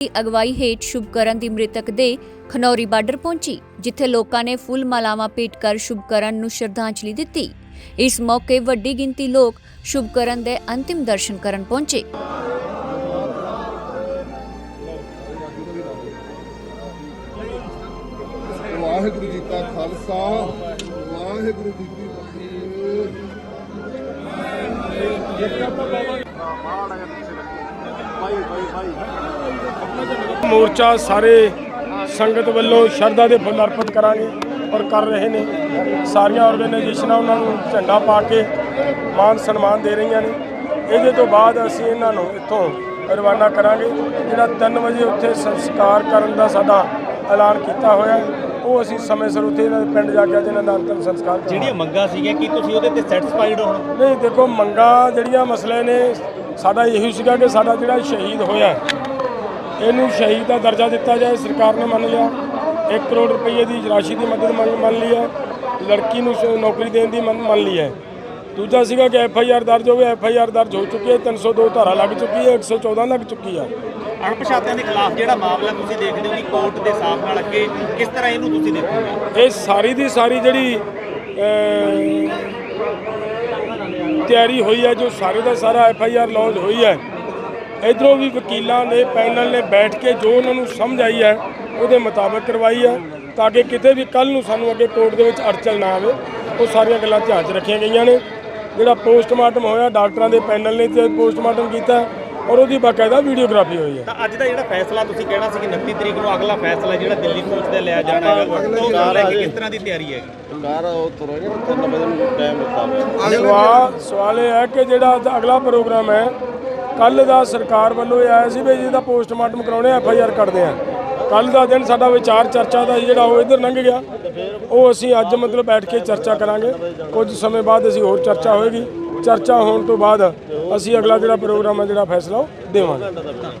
ਦੀ ਅਗਵਾਈ ਹੇਠ ਸ਼ੁਭਕਰਨ ਦੀ ਮ੍ਰਿਤਕ ਦੇ ਖਨੌਰੀ ਬਾਰਡਰ ਪਹੁੰਚੀ ਜਿੱਥੇ ਲੋਕਾਂ ਨੇ ਫੁੱਲ ਮਾਲਾਵਾਂ ਭੇਟ ਕਰ ਸ਼ੁਭਕਰਨ ਨੂੰ ਸ਼ਰਧਾਂਜਲੀ ਦਿੱਤੀ। ਇਸ ਮੌਕੇ ਵੱਡੀ ਗਿਣਤੀ ਲੋਕ ਸ਼ੁਭਕਰਨ ਦੇ ਅੰਤਿਮ ਦਰਸ਼ਨ ਕਰਨ ਪਹੁੰਚੇ। ਵਾਹਿਗੁਰੂ ਜੀ ਕਾ ਖਾਲਸਾ ਵਾਹਿਗੁਰੂ ਜੀ ਕੀ ਫਤਿਹ। ਮੋਰਚਾ ਸਾਰੇ ਸੰਗਤ ਵੱਲੋਂ ਸ਼ਰਧਾ ਦੇ ਫੁੱਲ ਅਰਪਿਤ ਕਰਾਂਗੇ ਔਰ ਕਰ ਰਹੇ ਨੇ। ਸਾਰੀਆਂ ਆਰਗੇਨਾਈਜੇਸ਼ਨਾਂ ਉਹਨਾਂ ਨੂੰ ਝੰਡਾ ਪਾ ਕੇ ਮਾਨ ਸਨਮਾਨ ਦੇ ਰਹੀਆਂ ਨੇ। ਇਹਦੇ ਤੋਂ ਬਾਅਦ ਅਸੀਂ ਇਹਨਾਂ ਨੂੰ ਇੱਥੋਂ ਰਵਾਨਾ ਕਰਾਂਗੇ। ਜਿਹੜਾ 3 ਵਜੇ ਉੱਥੇ ਸੰਸਕਾਰ ਕਰਨ ਦਾ ਸਾਡਾ ਐਲਾਨ ਕੀਤਾ ਹੋਇਆ ਉਹ ਅਸੀਂ ਸਮੇਂ ਸਿਰ ਉੱਥੇ ਇਹਨਾਂ ਦੇ ਪਿੰਡ ਜਾ ਕੇ ਅੱਜ ਇਹਨਾਂ ਦਾ ਅੰਤਿਮ ਸੰਸਕਾਰ ਜਿਹੜੀਆਂ ਮੰਗਾਂ ਸੀਗੀਆਂ ਕੀ ਤੁਸੀਂ ਉਹਦੇ ਤੇ ਸੈਟੀਸਫਾਈਡ ਹੋ ਨਹੀਂ ਦੇਖੋ ਮੰਗਾਂ ਜਿਹੜੀਆਂ ਮਸਲੇ ਨੇ ਸਾਡਾ ਇਹੀ ਸੀਗਾ ਕਿ ਸਾਡਾ ਜਿਹੜਾ ਸ਼ਹੀਦ ਹੋਇਆ ਇਹਨੂੰ ਸ਼ਹੀਦ ਦਾ ਦਰਜਾ ਦਿੱਤਾ ਜਾਏ ਸਰਕਾਰ ਨੇ ਮੰਨ ਲਿਆ। 1 ਕਰੋੜ ਰੁਪਏ ਦੀ ਰਾਸ਼ੀ ਦੀ ਮਦਦ ਮੰਨ ਮੰਨ ਲਈ ਹੈ। ਲੜਕੀ ਨੂੰ ਨੌਕਰੀ ਦੇਣ ਦੀ ਮੰਨ ਲਈ ਹੈ। ਦੂਜਾ ਸੀਗਾ ਕਿ ਐਫ ਆਈ ਆਰ ਦਰਜ ਹੋਵੇ ਐਫ ਆਈ ਆਰ ਦਰਜ ਹੋ ਚੁੱਕੀ ਹੈ। 302 ਧਾਰਾ ਲੱਗ ਚੁੱਕੀ ਹੈ 114 ਲੱਗ ਚੁੱਕੀ ਹੈ। ਅਣਪਛਾਤਿਆਂ ਦੇ ਖਿਲਾਫ ਜਿਹੜਾ ਮਾਮਲਾ ਤੁਸੀਂ ਦੇਖਦੇ ਹੋ ਕਿ ਕੋਰਟ ਦੇ ਹਿਸਾਬ ਨਾਲ ਅੱਗੇ ਕਿਸ ਤਰ੍ਹਾਂ ਇਹਨੂੰ ਤੁਸੀਂ ਦੇਖੋਗੇ? ਇਹ ਸਾਰੀ ਦੀ ਸਾਰੀ ਜਿਹੜੀ ਤਿਆਰੀ ਹੋਈ ਹੈ, ਜੋ ਸਾਰੇ ਦਾ ਸਾਰਾ ਐਫ ਆਈ ਆਰ ਲਾਂਚ ਹੋਈ ਹੈ। ਇਧਰੋਂ ਵੀ ਵਕੀਲਾਂ ਨੇ, ਪੈਨਲ ਨੇ ਬੈਠ ਕੇ ਜੋ ਉਹਨਾਂ ਨੂੰ ਸਮਝ ਆਈ ਹੈ, ਉਹਦੇ ਮੁਤਾਬਕ ਕਰਵਾਈ ਹੈ, ਤਾਂ ਕਿ ਕਿਤੇ ਵੀ ਕੱਲ ਨੂੰ ਸਾਨੂੰ ਅੱਗੇ ਕੋਰਟ ਦੇ ਵਿੱਚ ਅੜਚਲ ਨਾ ਆਵੇ। ਉਹ ਸਾਰੀਆਂ ਗੱਲਾਂ ਧਿਆਨ 'ਚ ਰੱਖੀਆਂ ਗਈਆਂ ਨੇ। ਜਿਹੜਾ ਪੋਸਟਮਾਰਟਮ ਹੋਇਆ, ਡਾਕਟਰਾਂ ਦੇ ਪੈਨਲ ਨੇ ਤੇ ਪੋਸਟਮਾਰਟਮ ਕੀਤਾ। ਔਰ ਉਹਦੀ ਬਾਕਾਇਦਾ ਵੀਡੀਓਗ੍ਰਾਫੀ ਹੋਈ ਹੈ। ਤਾਂ ਅੱਜ ਦਾ ਜਿਹੜਾ ਫੈਸਲਾ ਤੁਸੀਂ ਕਹਿਣਾ ਸੀ ਕਿ 29 ਤਰੀਕ ਨੂੰ ਅਗਲਾ ਫੈਸਲਾ ਜਿਹੜਾ ਦਿੱਲੀ ਕੋਰਟ ਦੇ ਲਿਆ ਜਾਣਾ ਹੈ ਉਹ ਲੈ ਕੇ ਕਿਸ ਤਰ੍ਹਾਂ ਦੀ ਤਿਆਰੀ ਹੈ? ਸਵਾਲ ਸਵਾਲ ਇਹ ਹੈ ਕਿ ਜਿਹੜਾ ਅੱਜ ਅਗਲਾ ਪ੍ਰੋਗਰਾਮ ਹੈ ਕੱਲ ਦਾ ਸਰਕਾਰ ਵੱਲੋਂ ਇਹ ਆਇਆ ਸੀ ਵੀ ਜਿਹਦਾ ਪੋਸਟਮਾਰਟਮ ਕਰਾਉਣੇ ਐਫ ਆਈ ਆਰ ਕੱਢਦੇ ਆ। ਕੱਲ ਦਾ ਦਿਨ ਸਾਡਾ ਵਿਚਾਰ ਚਰਚਾ ਦਾ ਜਿਹੜਾ ਉਹ ਇਧਰ ਲੰਘ ਗਿਆ। ਉਹ ਅਸੀਂ ਅੱਜ ਮਤਲਬ ਬੈਠ ਕੇ ਚਰਚਾ ਕਰਾਂਗੇ। ਕੁਝ ਸਮੇਂ ਬਾਅਦ ਅਸੀਂ ਹੋਰ ਚਰਚਾ ਹੋਏਗੀ। ਚਰਚਾ ਹੋਣ ਤੋਂ ਬਾਅਦ ਅਸੀਂ ਅਗਲਾ ਜਿਹੜਾ ਪ੍ਰੋਗਰਾਮ ਹੈ ਜਿਹੜਾ ਫੈਸਲਾ ਉਹ ਦੇਵਾਂਗੇ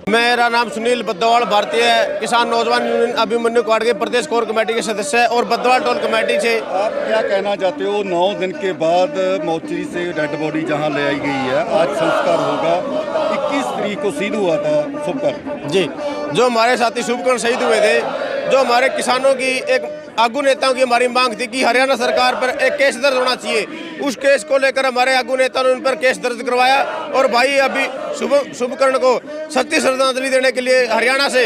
मेरा नाम सुनील बद्दवाल भारतीय किसान नौजवान यूनियन अभिमन्यु क्वाड के प्रदेश कोर कमेटी के सदस्य है और बद्दवाल टोल कमेटी से आप क्या कहना चाहते हो नौ दिन के बाद मोचरी से डेड बॉडी जहां ले आई गई है आज संस्कार होगा 21 तरीक को सीध हुआ था सुबकर जी जो हमारे साथी शुभकर्ण शहीद हुए थे जो हमारे किसानों की एक आगू नेताओं की हमारी मांग थी कि हरियाणा सरकार पर एक केस दर्ज होना चाहिए। उस केस को लेकर हमारे आगू नेताओं ने उन पर केस दर्ज करवाया और भाई अभी शुभ शुभकर्ण को सच्ची श्रद्धांजलि देने के लिए हरियाणा से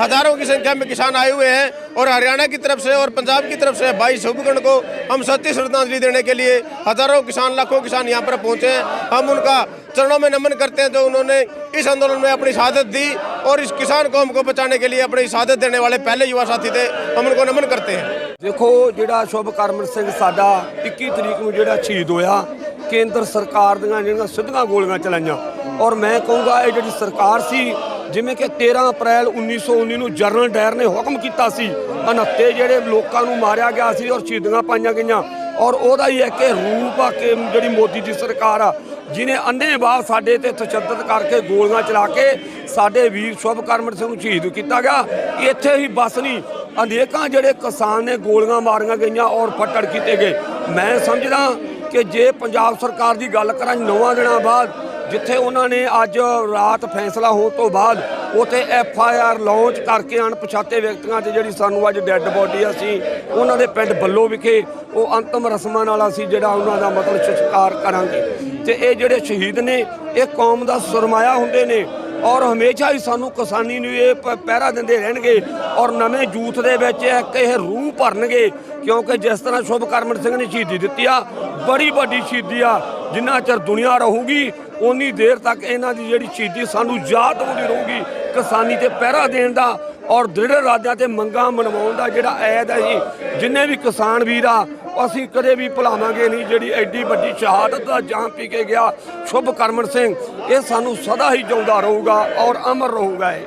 हज़ारों की संख्या में किसान आए हुए हैं और हरियाणा की तरफ़ से और पंजाब की तरफ़ से भाई शुभकर्ण को हम सच्ची श्रद्धांजलि देने के लिए हज़ारों किसान, लाखों किसान यहाँ पर पहुँचे हैं। हम उनका चरणों में नमन करते हैं जो उन्होंने इस आंदोलन में अपनी शहादत दी और इस किसान कौम को बचाने के लिए अपनी शहादत देने वाले पहले युवा साथी थे हम उनको नमन करते हैं ਦੇਖੋ ਜਿਹੜਾ ਸ਼ੁਭ ਕਰਮਨ ਸਿੰਘ ਸਾਡਾ 21 ਤਰੀਕ ਨੂੰ ਜਿਹੜਾ ਸ਼ਹੀਦ ਹੋਇਆ ਕੇਂਦਰ ਸਰਕਾਰ ਦੀਆਂ ਜਿਹੜੀਆਂ ਸਿੱਧੀਆਂ ਗੋਲੀਆਂ ਚਲਾਈਆਂ ਔਰ ਮੈਂ ਕਹੂੰਗਾ ਇਹ ਜਿਹੜੀ ਸਰਕਾਰ ਸੀ ਜਿਵੇਂ ਕਿ 13 ਅਪ੍ਰੈਲ 1919 ਨੂੰ ਜਨਰਲ ਡਾਇਰ ਨੇ ਹੁਕਮ ਕੀਤਾ ਸੀ 69 ਜਿਹੜੇ ਲੋਕਾਂ ਨੂੰ ਮਾਰਿਆ ਗਿਆ ਸੀ ਔਰ ਸ਼ਹੀਦੀਆਂ ਪਾਈਆਂ ਗਈਆਂ ਔਰ ਉਹਦਾ ਹੀ ਇੱਕ ਇਹ ਰੂਪ ਆ ਕਿ ਜਿਹੜੀ ਮੋਦੀ ਦੀ ਸਰਕਾਰ ਆ ਜਿਨੇ ਅੰਨ੍ਹੇਵਾਹ ਸਾਡੇ ਤੇ ਤਸ਼ੱਦਦ ਕਰਕੇ ਗੋਲੀਆਂ ਚਲਾ ਕੇ ਸਾਡੇ ਵੀਰ ਸ਼ੁਭ ਕਰਮਨ ਸਿੰਘ ਨੂੰ ਸ਼ਹੀਦ ਕੀਤਾ ਗਿਆ, ਇੱਥੇ ਹੀ ਬਸ ਨਹੀਂ, ਅਨੇਕਾਂ ਜਿਹੜੇ ਕਿਸਾਨ ਨੇ ਗੋਲੀਆਂ ਮਾਰੀਆਂ ਗਈਆਂ ਔਰ ਫੱਟੜ ਕੀਤੇ ਗਏ। ਮੈਂ ਸਮਝਦਾ ਕਿ ਜੇ ਪੰਜਾਬ ਸਰਕਾਰ ਦੀ ਗੱਲ ਕਰਾਂ ਨੌਵਾਂ ਦਿਨਾਂ ਬਾਅਦ, ਜਿੱਥੇ ਉਹਨਾਂ ਨੇ ਅੱਜ ਰਾਤ ਫੈਸਲਾ ਹੋਣ ਤੋਂ ਬਾਅਦ ਉਥੇ ਐਫ ਆਈ ਆਰ ਲਾਂਚ ਕਰਕੇ ਅਣਪਛਾਤੇ ਵਿਅਕਤੀਆਂ ਤੇ ਜਿਹੜੀ ਸਾਨੂੰ ਅੱਜ ਡੈੱਡ ਬੋਡੀ ਅਸੀਂ, ਉਹਨਾਂ ਦੇ ਪਿੰਡ ਬੱਲੋ ਵਿਖੇ ਉਹ ਅੰਤਮ ਰਸਮਾਂ ਨਾਲ ਅਸੀਂ ਜਿਹੜਾ ਉਹਨਾਂ ਦਾ ਮਤਲਬ ਸੰਸਕਾਰ ਕਰਾਂਗੇ। ਤੇ ਇਹ ਜਿਹੜੇ ਸ਼ਹੀਦ ਨੇ, ਇਹ ਕੌਮ ਦਾ ਸਰਮਾਇਆ ਹੁੰਦੇ ਨੇ। ਔਰ ਹਮੇਸ਼ਾ ਹੀ ਸਾਨੂੰ ਕਿਸਾਨੀ ਨੂੰ ਇਹ ਪਹਿਰਾ ਦਿੰਦੇ ਰਹਿਣਗੇ। ਔਰ ਨਵੇਂ ਯੂਥ ਦੇ ਵਿੱਚ ਇੱਕ ਇਹ ਰੂਹ ਭਰਨਗੇ। ਕਿਉਂਕਿ ਜਿਸ ਤਰ੍ਹਾਂ ਸ਼ੁਭ ਕਰਮਨ ਸਿੰਘ ਨੇ ਸ਼ਹੀਦੀ ਦਿੱਤੀ ਆ, ਬੜੀ ਵੱਡੀ ਸ਼ਹੀਦੀ ਆ, ਜਿੰਨਾ ਚਿਰ ਦੁਨੀਆ ਰਹੂਗੀ ਉਨੀ ਦੇਰ ਤੱਕ ਇਹਨਾਂ ਦੀ ਜਿਹੜੀ ਸ਼ਹੀਦੀ ਸਾਨੂੰ ਯਾਦ ਹੁੰਦੀ ਰਹੂਗੀ, ਕਿਸਾਨੀ ਤੇ ਪਹਿਰਾ ਦੇਣ ਦਾ ਔਰ ਦ੍ਰਿੜ ਇਰਾਦਿਆਂ ਤੇ ਮੰਗਾਂ ਮਨਵਾਉਣ ਦਾ ਜਿਹੜਾ ਐਦ ਹੈ ਜੀ, ਜਿੰਨੇ ਵੀ ਕਿਸਾਨ ਵੀਰ ਆ ਅਸੀਂ ਕਦੇ ਵੀ ਭੁਲਾਵਾਂਗੇ ਨਹੀਂ ਜਿਹੜੀ ਐਡੀ ਵੱਡੀ ਸ਼ਹਾਦਤ ਦਾ ਜਾਮ ਪੀ ਕੇ ਗਿਆ ਸ਼ੁਭ ਕਰਮਨ ਸਿੰਘ, ਇਹ ਸਾਨੂੰ ਸਦਾ ਹੀ ਜਿਉਂਦਾ ਰਹੂਗਾ ਔਰ ਅਮਰ ਰਹੂਗਾ ਇਹ।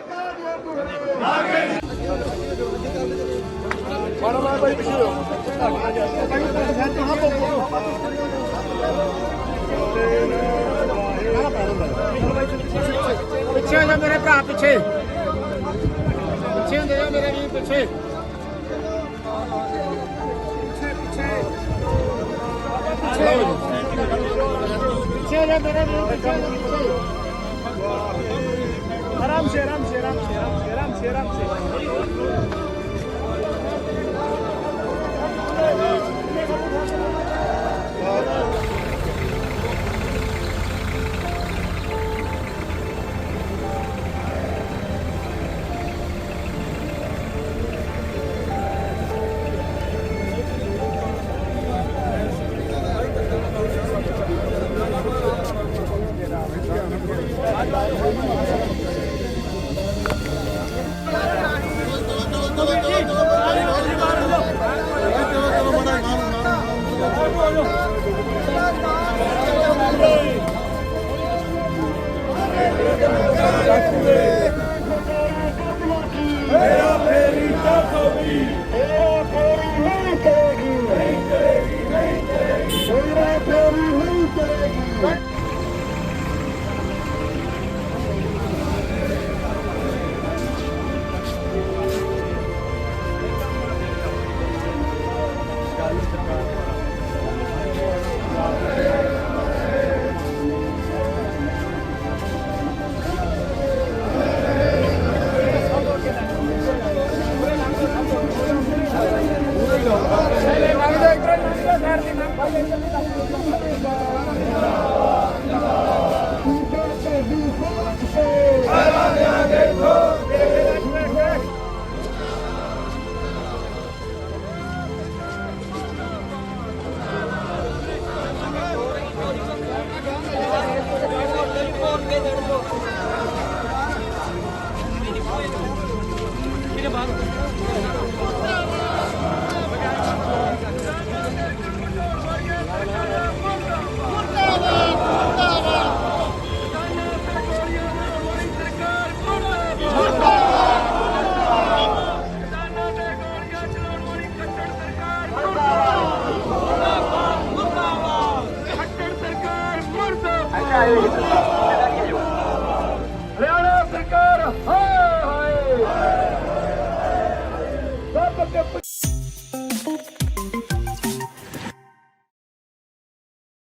ਪਿੱਛੇ ਜਾ ਮੇਰੇ ਭਰਾ, ਪਿੱਛੇ। ਪਿੱਛੇ ਹੁੰਦੇ ਜਾ ਮੇਰੇ ਵੀਰ ਪਿੱਛੇ। ਪਿੱਛੇ ਹੋ ਜਾ Era perita Tobi! ਆਏ ਹਰਿਆਣਾ ਸਰਕਾਰ ਹਾਏ ਹਾਏ। ਸਭ ਕੇ